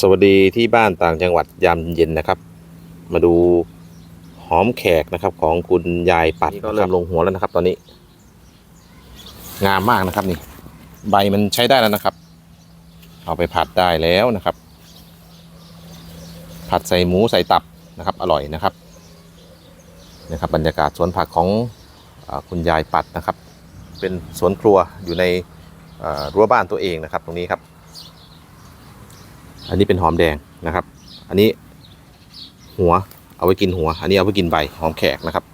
สวัสดีที่บ้านต่างจังหวัดยามเย็นนะครับ มาดูหอมแขกนะครับ ของคุณยายปัดก็เริ่มลงหัวแล้วนะครับ ตอนนี้ งามมากนะครับนี่ ใบมันใช้ได้แล้วนะครับ เอาไปผัดได้แล้วนะครับ ผัดใส่หมูใส่ตับนะครับ อร่อยนะครับนะครับ บรรยากาศสวนผักของอคุณยายปัดนะครับ เป็นสวนครัวอยู่ในรั้วบ้านตัวเองนะครับ ตรงนี้ครับ อันนี้เป็นหอมแดงนะครับ อันนี้หัวเอาไว้กินหัว อันนี้เอาไว้กินใบหอมแขกนะครับ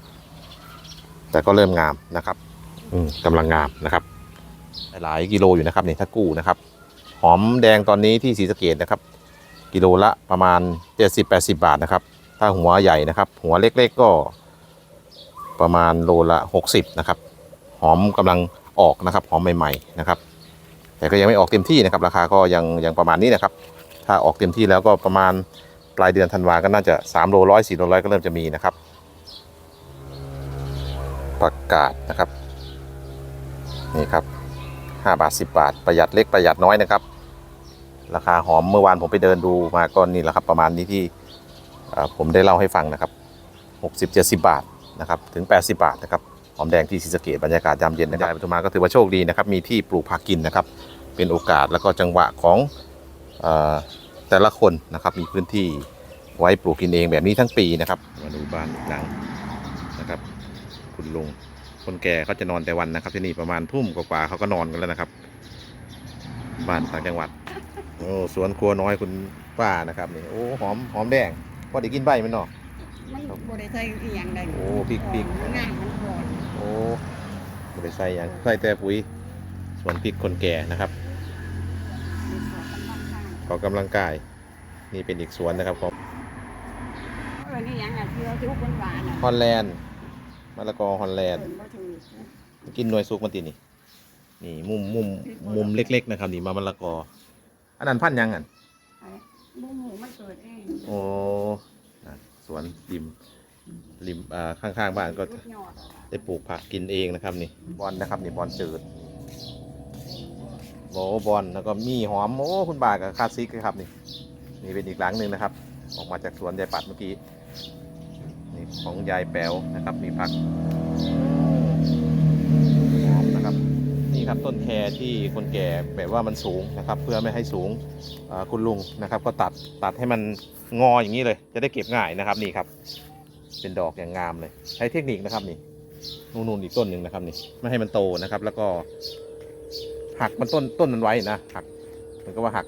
แต่ก็เริ่มงามนะครับ อืกำลังงามนะครับ หลายกิโลอยู่นะครับเนี่ยถ้ากู้นะครับ หอมแดงตอนนี้ที่ศรีสเกดนะครับ กิโลละประมาณ 70-80 บาทนะครับ ถ้าหัวใหญ่นะครับ หัวเล็กๆก็ประมาณโลละ 60 นะครับ หอมกำลังออกนะครับ หอมใหม่ ๆ นะครับ แต่ก็ยังไม่ออกเต็มที่นะครับ ราคาก็ยังยังประมาณนี้นะครับ ถ้าออกเต็มที่แล้วก็ประมาณปลายเดือนธันวาก็น่าจะ3โลร้อยสี่โลร้อยก็เริ่มจะมีนะครับประกาศนะครับนี่ครับ5บาท 10 บาท ประหยัดเล็กประหยัดน้อยนะครับ ราคาหอมเมื่อวานผมไปเดินดูมาก็นี่แหละครับ ประมาณนี้ที่ผมได้เล่าให้ฟังนะครับ60 70 บาทนะครับถึง 80 บาทนะครับหอมแดงที่ศรีสะเกดบรรยากาศยามเย็นนะครับปทุมมาก็ถือว่าโชคดีนะครับ มีที่ปลูกผักกินนะครับ เป็นโอกาสแล้วก็จังหวะของ แต่ละคนนะครับมีพื้นที่ไว้ปลูกกินเองแบบนี้ทั้งปีนะครับ มาดูบ้านอีกหลังนะครับ คุณลุงคนแก่เขาจะนอนแต่วันนะครับ ที่นี่ประมาณทุ่มกว่าๆเขาก็นอนกันแล้วนะครับ บ้านต่างจังหวัดโอ้สวนครัวน้อยคุณป้านะครับนี่โอ้หอมหอมแดงพอได้กินใบมันเนาะมันบ่ได้ใส่อีหยังได้โอ้พริกพริกงานมันก่อนโอ้ไม่ได้ใส่หยังใส่แต่ปุ๋ยสวนพริกคนแก่นะครับ มีสวนกำลังทาง ออกกำลังกาย นี่เป็นอีกสวนนะครับของเออนี่หยังอะที่เราทุกหวานๆอะฮอลแลนด์มะละกอฮอลแลนด์ เอิ้นบ่ถูกกินหน่วยสุกมันตินี่ นี่มุมมุมมุมเล็ก ๆ นะครับ นี่มามะละกอ อันนั้นพันธุ์ยังอันไอ้หมูหมูมันเกิดเองโอ้อะสวนริมริมอ่าข้างๆบ้านก็ลูยอดอะได้ปลูกผักกินเองนะครับนี่บอลนะครับนี่บอลจืด โอ้บอลแล้วก็มีหอมโอ้คุณบากับคาซิกนะครับนี่นี่เป็นอีกหลังหนึ่งนะครับ ออกมาจากสวนยายปัดเมื่อกี้นี่ของยายแป๋วนะครับมีผักหอมนะครับนี่ครับต้นแครที่คนแก่แบบว่ามันสูงนะครับ เพื่อไม่ให้สูงอ่าคุณลุงนะครับ ก็ตัดตัดให้มันงออย่างนี้เลย จะได้เก็บง่ายนะครับนี่ครับ เป็นดอกอย่างงามเลย ใช้เทคนิคนะครับนี่นู่นๆอีกต้นหนึ่งนะครับนี่ไม่ให้มันโตนะครับ แล้วก็ หักมันต้นต้นมันไว้นะหักมันก็ว่าหัก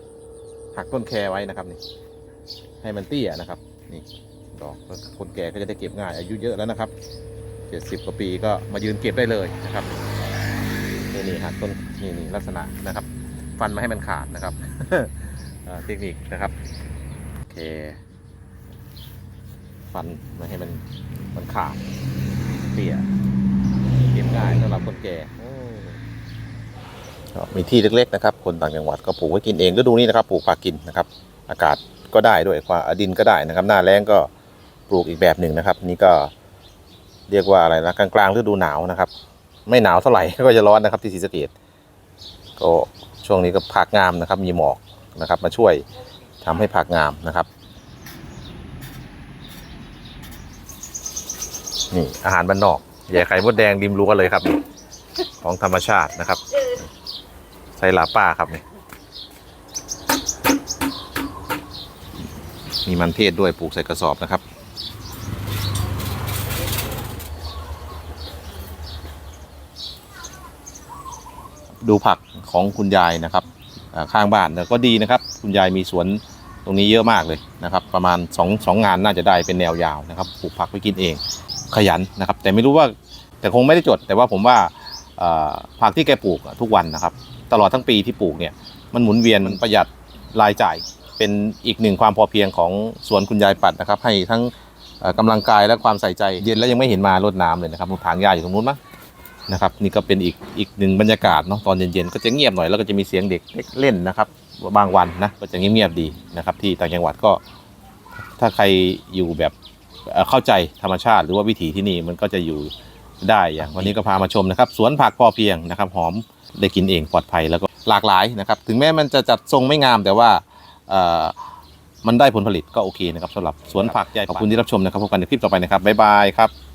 หักต้นแครไว้นะครับนี่ ให้มันเตี้ยนะครับ นี่ดอกคนแก่ก็จะได้เก็บง่าย อายุเยอะแล้วนะครับเจ็ดสิบกว่าปีก็มายืนเก็บได้เลยนะครับนี่นี่หักต้นนี่นี่ลักษณะนะครับ ฟันม่ให้มันขาดนะครับเทคนิคนะครับโอเคฟันม่ให้มันมันขาดเตี้ยเก็บง่ายสำหรับคนแก่ มีที่เล็กๆนะครับ คนต่างจังหวัดก็ปลูกไว้กินเองก็ดูนี่นะครับปลูกผักกินนะครับ อากาศก็ได้ด้วยความดินก็ได้นะครับ หน้าแล้งก็ปลูกอีกแบบหนึ่งนะครับ นี่ก็เรียกว่าอะไรนะกลางๆฤดูหนาวนะครับ ไม่หนาวเท่าไหร่ก็จะร้อนนะครับที่ศรีสะเกดก็ช่วงนี้ก็ผักงามนะครับ มีหมอกนะครับ มาช่วยทำให้ผักงามนะครับนี่อาหารบ้านนอกใหญ่ไข่มดแดงริมรั้วเลยครับ ของธรรมชาตินะครับ ส่หลาป้าครับนี่มีมันเทศด้วยปลูกใส่กระสอบนะครับ ดูผักของคุณยายนะครับข้างบ้านก็ดีนะครับ คุณยายมีสวนตรงนี้เยอะมากเลยนะครับ ประมาณ2องสองงานน่าจะได้เป็นแนวยาวนะครับปลูกผักไว้กินเองขยันนะครับ แต่ไม่รู้ว่าแต่คงไม่ได้จด แต่ว่าผมว่าผักที่แกปลูกทุกวันนะครับ ตลอดทั้งปีที่ปลูกเนี่ยมันหมุนเวียนมันประหยัดรายจ่าย เป็นอีกหนึ่งความพอเพียงของสวนคุณยายปัดนะครับ ให้ทั้งเอ่อกำลังกายและความใส่ใจเย็นแล้วยังไม่เห็นมารดน้ำเลยนะครับถางหญ้าอยู่ตรงนู้นมั้งนะครับนี่ก็เป็นอีกอีกหนึ่งบรรยากาศเนาะตอนเย็นๆก็จะเงียบหน่อยแล้วก็จะมีเสียงเด็กเล่นนะครับบางวันนะก็จะเงียบๆดีนะครับ ที่ต่างจังหวัดก็ ถ้าใครอยู่แบบเข้าใจธรรมชาติ หรือว่าวิถีที่นี่มันก็จะอยู่ ได้อย่างวันนี้ก็พามาชมนะครับสวนผักพอเพียงนะครับ หอมได้กินเองปลอดภัยแล้วก็หลากหลายนะครับ ถึงแม้มันจะจัดทรงไม่งามแต่ว่ามันได้ผลผลิตก็โอเคนะครับสำหรับสวนผักใหญ่ขอบคุณที่รับชมนะครับพบกันในคลิปต่อไปนะครับบ๊ายบายครับ